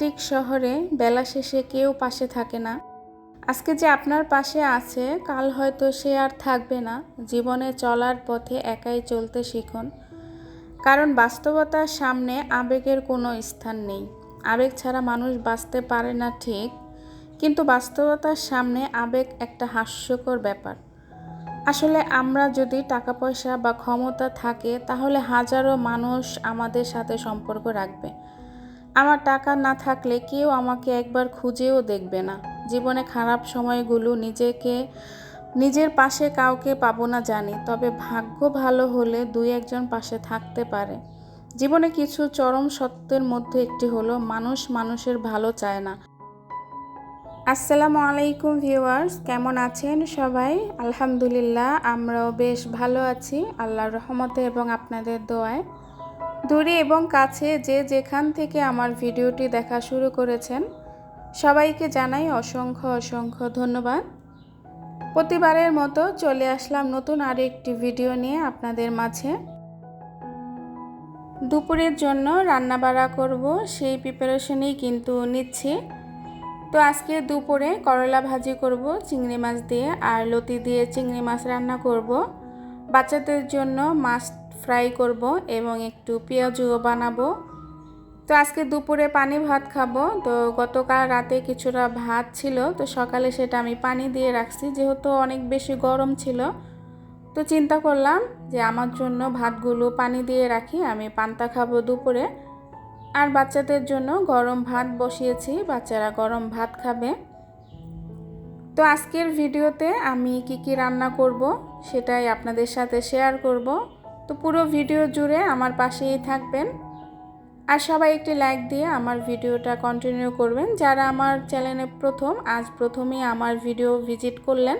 যান্ত্রিক শহরে বেলা শেষে কেউ পাশে থাকে না। আজকে যে আপনার পাশে আছে, কাল হয়তো সে আর থাকবে না। জীবনে চলার পথে একাই চলতে শিখুন। কারণ বাস্তবতার সামনে আবেগের কোনো স্থান নেই। আবেগ ছাড়া মানুষ বাঁচতে পারে না ঠিক, কিন্তু বাস্তবতার সামনে আবেগ একটা হাস্যকর ব্যাপার। আসলে আমরা যদি টাকা পয়সা বা ক্ষমতা থাকে, তাহলে হাজারো মানুষ আমাদের সাথে সম্পর্ক রাখবে। আমার টাকা না থাকলে কেউ আমাকে একবার খুঁজেও দেখবে না। জীবনে খারাপ সময়গুলো নিজেকে, নিজের পাশে কাউকে পাবো না জানি, তবে ভাগ্য ভালো হলে দুই একজন পাশে থাকতে পারে। জীবনে কিছু চরম সত্যের মধ্যে একটি হলো, মানুষ মানুষের ভালো চায় না। আসসালামু আলাইকুম ভিউয়ার্স, কেমন আছেন সবাই? আলহামদুলিল্লাহ, আমরাও বেশ ভালো আছি, আল্লাহর রহমতে এবং আপনাদের দোয়ায়। দূরে এবং কাছে যে যেখান থেকে আমার ভিডিওটি দেখা শুরু করেছেন, সবাইকে জানাই অসংখ্য অসংখ্য ধন্যবাদ। প্রতিবারের মতো চলে আসলাম নতুন আরও একটি ভিডিও নিয়ে আপনাদের মাঝে। দুপুরের জন্য রান্নাবাড়া করব, সেই প্রিপারেশনেই কিন্তু নিচ্ছি। তো আজকে দুপুরে করলা ভাজি করব, চিংড়ি মাছ দিয়ে, আর লতি দিয়ে চিংড়ি মাছ রান্না করব। বাচ্চাদের জন্য মাছ ফ্রাই করব এবং একটু পেঁয়াজুও বানাবো। তো আজকে দুপুরে পানি ভাত খাব। তো গতকাল রাতে কিছুটা ভাত ছিল, তো সকালে সেটা আমি পানি দিয়ে রাখছি। যেহেতু অনেক বেশি গরম ছিল, তো চিন্তা করলাম যে আমার জন্য ভাতগুলো পানি দিয়ে রাখি। আমি পান্তা খাব দুপুরে। আর বাচ্চাদের জন্য গরম ভাত বসিয়েছি, বাচ্চারা গরম ভাত খাবে। তো আজকের ভিডিওতে আমি কি কি রান্না করব সেটাই আপনাদের সাথে শেয়ার করব। তো পুরো ভিডিও জুড়ে আমার পাশেই থাকবেন। আর সবাই একটি লাইক দিয়ে আমার ভিডিওটা কন্টিনিউ করবেন। যারা আমার চ্যানেলে প্রথম, আজ প্রথমেই আমার ভিডিও ভিজিট করলেন।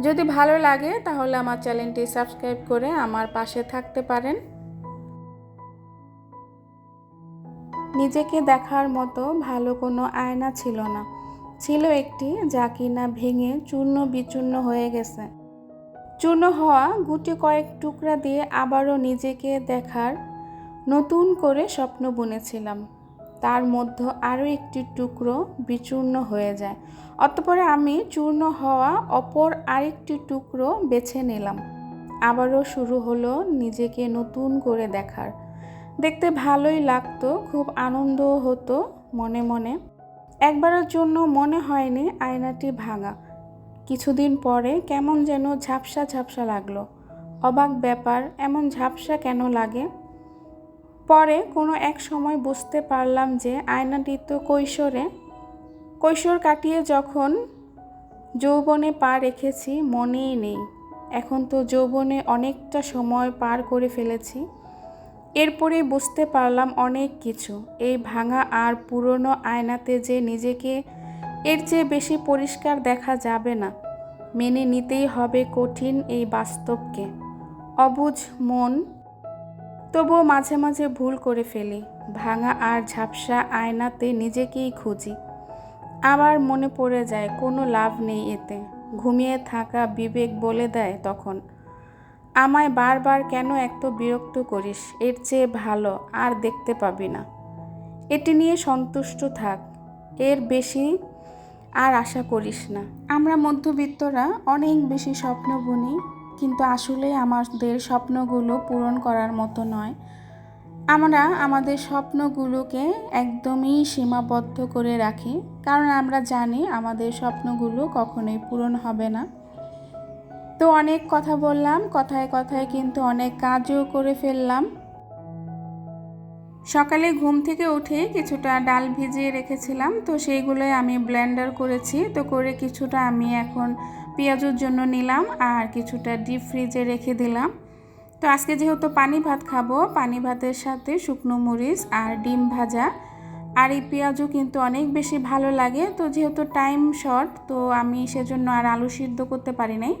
যদি ভালো লাগে, তাহলে আমার চ্যানেলটি সাবস্ক্রাইব করে আমার পাশে থাকতে পারেন। নিজেকে দেখার মতো ভালো কোনো আয়না ছিল না। ছিল একটি যা কিনা ভেঙে চূর্ণ বিচূর্ণ হয়ে গেছে। চূর্ণ হওয়া গুটি কয়েক টুকরা দিয়ে আবারও নিজেকে দেখার নতুন করে স্বপ্ন বুনেছিলাম। তার মধ্যে আরও একটি টুকরো বিচূর্ণ হয়ে যায়। অতপরে আমি চূর্ণ হওয়া অপর আরেকটি টুকরো বেছে নিলাম। আবারও শুরু হলো নিজেকে নতুন করে দেখার। দেখতে ভালোই লাগতো, খুব আনন্দও হতো মনে মনে। একবারের জন্য মনে হয়নি আয়নাটি ভাঙা। কিছুদিন পরে কেমন যেন ঝাপসা ঝাপসা লাগল। অবাক ব্যাপার, এমন ঝাপসা কেন লাগে? পরে কোনো এক সময় বুঝতে পারলাম যে আয়নাটি তো কৈশোরে, কৈশোর কাটিয়ে যখন যৌবনে পা রেখেছি মনেই নেই। এখন তো যৌবনে অনেকটা সময় পার করে ফেলেছি। এরপরেই বুঝতে পারলাম অনেক কিছু। এই ভাঙা আর পুরনো আয়নাতে যে নিজেকে এর চেয়ে বেশি পরিষ্কার দেখা যাবে না। মেনে নিতেই হবে কঠিন এই বাস্তবকে। অবুঝ মন। তবুও মাঝে মাঝে ভুল করে ফেলি। ভাঙা আর ঝাপসা আয়নাতে নিজেকেই খুঁজি। আবার মনে পড়ে যায়, কোনো লাভ নেই এতে। ঘুমিয়ে থাকা বিবেক বলে দেয় তখন, আমায় বারবার কেন এত বিরক্ত করিস? এর চেয়ে ভালো, আর দেখতে পাবি না। এটি নিয়ে সন্তুষ্ট থাক। এর বেশি আর আশা করিস না। আমরা মধ্যবিত্তরা অনেক বেশি স্বপ্ন বুনি কিন্তু আসলে আমাদের স্বপ্নগুলো পূরণ করার মতো নয়। আমরা আমাদের স্বপ্নগুলোকে একদমই সীমাবদ্ধ করে রাখি, কারণ আমরা জানি আমাদের স্বপ্নগুলো কখনোই পূরণ হবে না। তো অনেক কথা বললাম, কথায় কথায় কিন্তু অনেক কাজও করে ফেললাম। সকালে ঘুম থেকে উঠে কিছুটা ডাল ভিজিয়ে রেখেছিলাম, তো সেইগুলোই আমি ব্লেন্ডার করেছি। তো করে কিছুটা আমি এখন পেঁয়াজুর জন্য নিলাম আর কিছুটা ডিপ ফ্রিজে রেখে দিলাম। তো আজকে যেহেতু পানি ভাত খাব, পানি ভাতের সাথে শুকনো মরিচ আর ডিম ভাজা, আর এই পেঁয়াজও কিন্তু অনেক বেশি ভালো লাগে। তো যেহেতু টাইম শর্ট, তো আমি সেজন্য আর আলু সিদ্ধ করতে পারি নাই।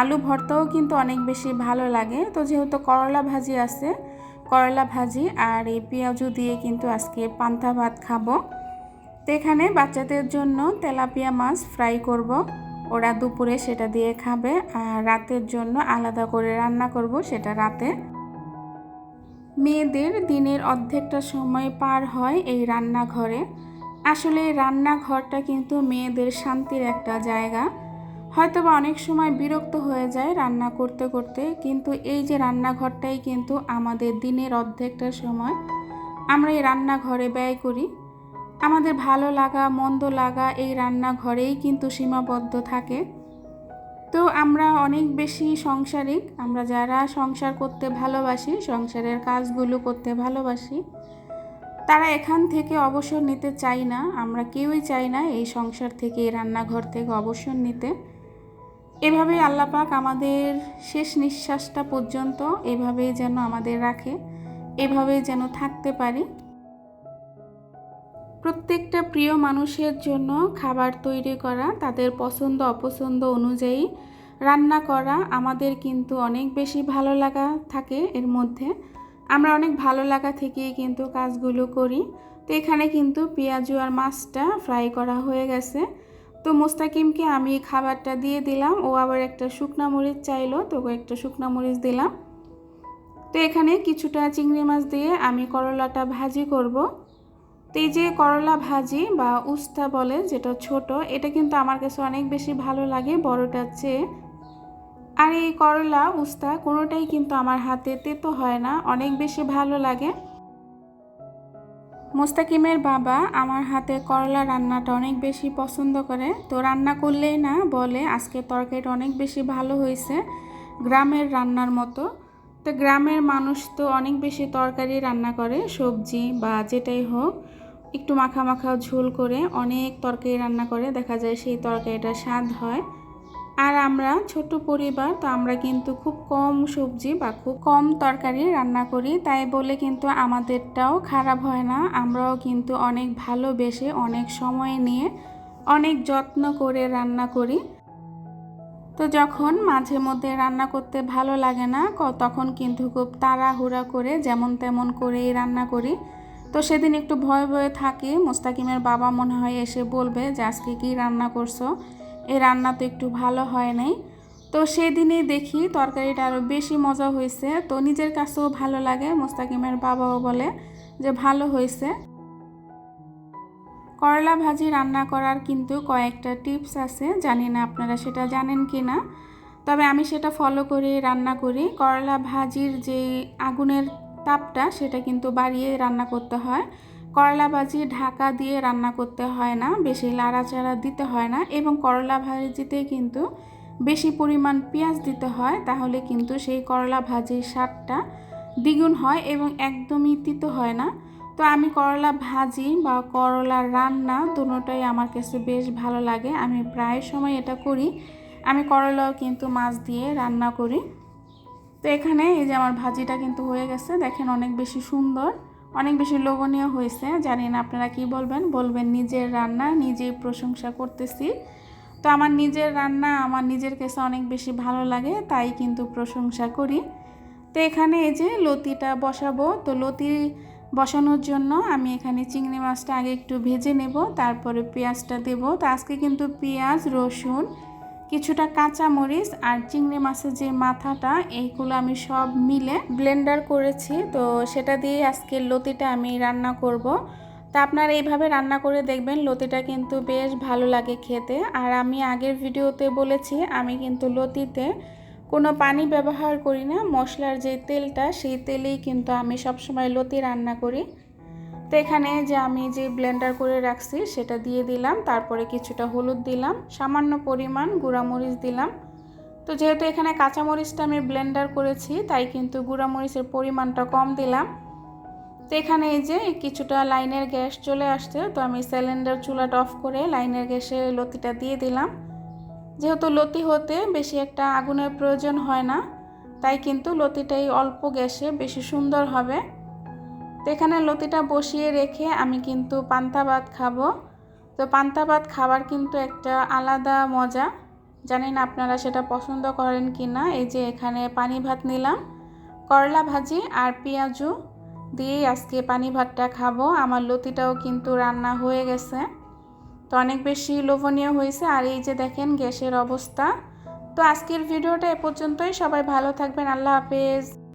আলু ভর্তাও কিন্তু অনেক বেশি ভালো লাগে। তো যেহেতু করলা ভাজি আছে করলা ভাজি আর এই পেঁয়াজু দিয়ে কিন্তু আজকে পান্তা ভাত খাব। তো এখানে বাচ্চাদের জন্য তেলাপিয়া মাছ ফ্রাই করব। ওরা দুপুরে সেটা দিয়ে খাবে আর রাতের জন্য আলাদা করে রান্না করব সেটা রাতে। মেয়েদের দিনের অর্ধেকটা সময় পার হয় এই রান্নাঘরে। আসলে রান্নাঘরটা কিন্তু মেয়েদের শান্তির একটা জায়গা। হয়তো বা অনেক সময় বিরক্ত হয়ে যায় রান্না করতে করতে, কিন্তু এই যে রান্নাঘরটাই কিন্তু আমাদের দিনের অর্ধেকটা সময়। আমরা এই রান্নাঘরে ব্যয় করি। আমাদের ভালো লাগা, মন্দ লাগা এই রান্নাঘরেই কিন্তু সীমাবদ্ধ থাকে। তো আমরা অনেক বেশি সংসারিক, আমরা যারা সংসার করতে ভালোবাসি, সংসারের কাজগুলো করতে ভালোবাসি, তারা এখান থেকে অবসর নিতে চাই না। আমরা কেউই চাই না এই সংসার থেকে, এই রান্নাঘর থেকে অবসর নিতে। এভাবেই আল্লাপাক আমাদের শেষ নিঃশ্বাসটা পর্যন্ত এভাবেই যেন আমাদের রাখে, এভাবেই যেন থাকতে পারি। প্রত্যেকটা প্রিয় মানুষের জন্য খাবার তৈরি করা, তাদের পছন্দ অপছন্দ অনুযায়ী রান্না করা আমাদের কিন্তু অনেক বেশি ভালো লাগা থাকে এর মধ্যে। আমরা অনেক ভালো লাগা থেকেই কিন্তু কাজগুলো করি। তো এখানে কিন্তু পেঁয়াজু আর মাছটা ফ্রাই করা হয়ে গেছে। তো মোস্তাকিমকে আমি খাবারটা দিয়ে দিলাম। ও আবার একটা শুকনা মরিচ চাইলো তো একটা শুকনা মরিচ দিলাম। তো এখানে কিছুটা চিংড়ি মাছ দিয়ে আমি করলাটা ভাজি করব। তো এই যে করলা ভাজি বা উস্তা বলে যেটা ছোট, এটা কিন্তু আমার কাছে অনেক বেশি ভালো লাগে বড়টার চেয়ে। আর এই করলা, উস্তা কোনোটাই কিন্তু আমার হাতে তেতো হয় না, অনেক বেশি ভালো লাগে। মোস্তাকিমের বাবা আমার হাতে করলা রান্নাটা অনেক বেশি পছন্দ করে। তো রান্না করলেই না বলে, আজকে তরকারিটা অনেক বেশি ভালো হয়েছে গ্রামের রান্নার মতো। তো গ্রামের মানুষ তো অনেক বেশি তরকারি রান্না করে, সবজি বা যেটাই হোক, একটু মাখা মাখা ঝোল করে অনেক তরকারি রান্না করে। দেখা যায় সেই তরকারিটা স্বাদ হয়। আর আমরা ছোট পরিবার, তো আমরা কিন্তু খুব কম সবজি বা খুব কম তরকারি রান্না করি। তাই বলে কিন্তু আমাদেরটাও খারাপ হয় না। আমরাও কিন্তু অনেক ভালোবেসে, অনেক সময় নিয়ে, অনেক যত্ন করে রান্না করি। তো যখন মাঝে মধ্যে রান্না করতে ভালো লাগে না তখন কিন্তু খুব তাড়াহুড়া করে যেমন তেমন করেই রান্না করি। তো সেদিন একটু ভয় ভয়ে থাকি। মোস্তাকিমের বাবা মনে হয় এসে বলবে যে, আজকে কী রান্না করছ? এই রান্না তো একটু ভালো হয় নাই। তো সেদিনেই দেখি তরকারিটা আরও বেশি মজা হয়েছে। তো নিজের কাছেও ভালো লাগে, মোস্তাকিমের বাবাও বলে যে ভালো হয়েছে। করলা ভাজি রান্না করার কিন্তু কয়েকটা টিপস আছে, জানি না আপনারা সেটা জানেন কি না তবে আমি সেটা ফলো করে রান্না করি। করলা ভাজির যে আগুনের তাপটা, সেটা কিন্তু বাড়িয়ে রান্না করতে হয়। করলা ভাজি ঢাকা দিয়ে রান্না করতে হয় না, বেশি লাড়াচাড়া দিতে হয় না এবং করলা ভাজিতে কিন্তু বেশি পরিমাণ পেঁয়াজ দিতে হয়, তাহলে কিন্তু সেই করলা ভাজির স্বাদটা দ্বিগুণ হয় এবং একদমই তিতো হয় না। তো আমি করলা ভাজি বা করলা রান্না দুটোটাই আমার কাছে বেশ ভালো লাগে, আমি প্রায় সময় এটা করি। আমি করলাও কিন্তু মাছ দিয়ে রান্না করি। তো এখানে এই যে আমার ভাজিটা কিন্তু হয়ে গেছে, দেখেন অনেক বেশি সুন্দর। অনেক বেশি লোভনীয় হয়েছে, জানি না আপনারা কি বলবেন। বলবেন, নিজের রান্না, নিজেই প্রশংসা করতেছি। তো আমার নিজের রান্না আমার নিজের কাছে অনেক বেশি ভালো লাগে, তাই কিন্তু প্রশংসা করি। তো এখানে এই যে লতিটা বসাবো, তো লতি বসানোর জন্য আমি এখানে চিংড়ি মাছটা আগে একটু ভেজে নেব, তারপরে পেঁয়াজটা দেব। তো আজকে কিন্তু পেঁয়াজ, রসুন কিছুটা কাঁচা মরিচ আর চিংড়ি মাছের যে মাথাটা, এইগুলো আমি সব মিলে ব্লেন্ডার করেছি। তো সেটা দিয়ে আজকে লতিটা আমি রান্না করব। তা আপনারা এইভাবে রান্না করে দেখবেন, লতিটা কিন্তু বেশ ভালো লাগে খেতে। আর আমি আগের ভিডিওতে বলেছি, আমি কিন্তু লতিতে কোনো পানি ব্যবহার করি না। মশলার যে তেলটা, সেই তেলেই কিন্তু আমি সবসময় লতি রান্না করি। তো এখানে যে আমি যে ব্লেন্ডার করে রাখছি, সেটা দিয়ে দিলাম। তারপরে কিছুটা হলুদ দিলাম। সামান্য পরিমাণ গুঁড়ামরিচ দিলাম। তো যেহেতু এখানে কাঁচামরিচটা আমি ব্লেন্ডার করেছি, তাই কিন্তু গুঁড়ামরিচের পরিমাণটা কম দিলাম। তো এখানে এই যে কিছুটা লাইনের গ্যাস চলে আসছে, তো আমি সিলিন্ডার চুলাটা অফ করে লাইনের গ্যাসে লতিটা দিয়ে দিলাম। যেহেতু লতি হতে বেশি একটা আগুনের প্রয়োজন হয় না, তাই কিন্তু লতিটাই অল্প গ্যাসে বেশি সুন্দর হবে। তো এখানে লতিটা বসিয়ে রেখে আমি কিন্তু পান্তা ভাত খাব। তো পান্তা ভাত খাবার কিন্তু একটা আলাদা মজা। জানি না আপনারা সেটা পছন্দ করেন কি না? এই যে এখানে পানি ভাত নিলাম, করলা ভাজি আর পেঁয়াজু দিয়েই আজকে পানি ভাতটা খাব। আমার লতিটাও কিন্তু রান্না হয়ে গেছে। তো অনেক বেশি লোভনীয় হয়েছে। আর এই যে দেখেন গ্যাসের অবস্থা। তো আজকের ভিডিওটা এ পর্যন্তই। সবাই ভালো থাকবেন। আল্লাহ হাফেজ।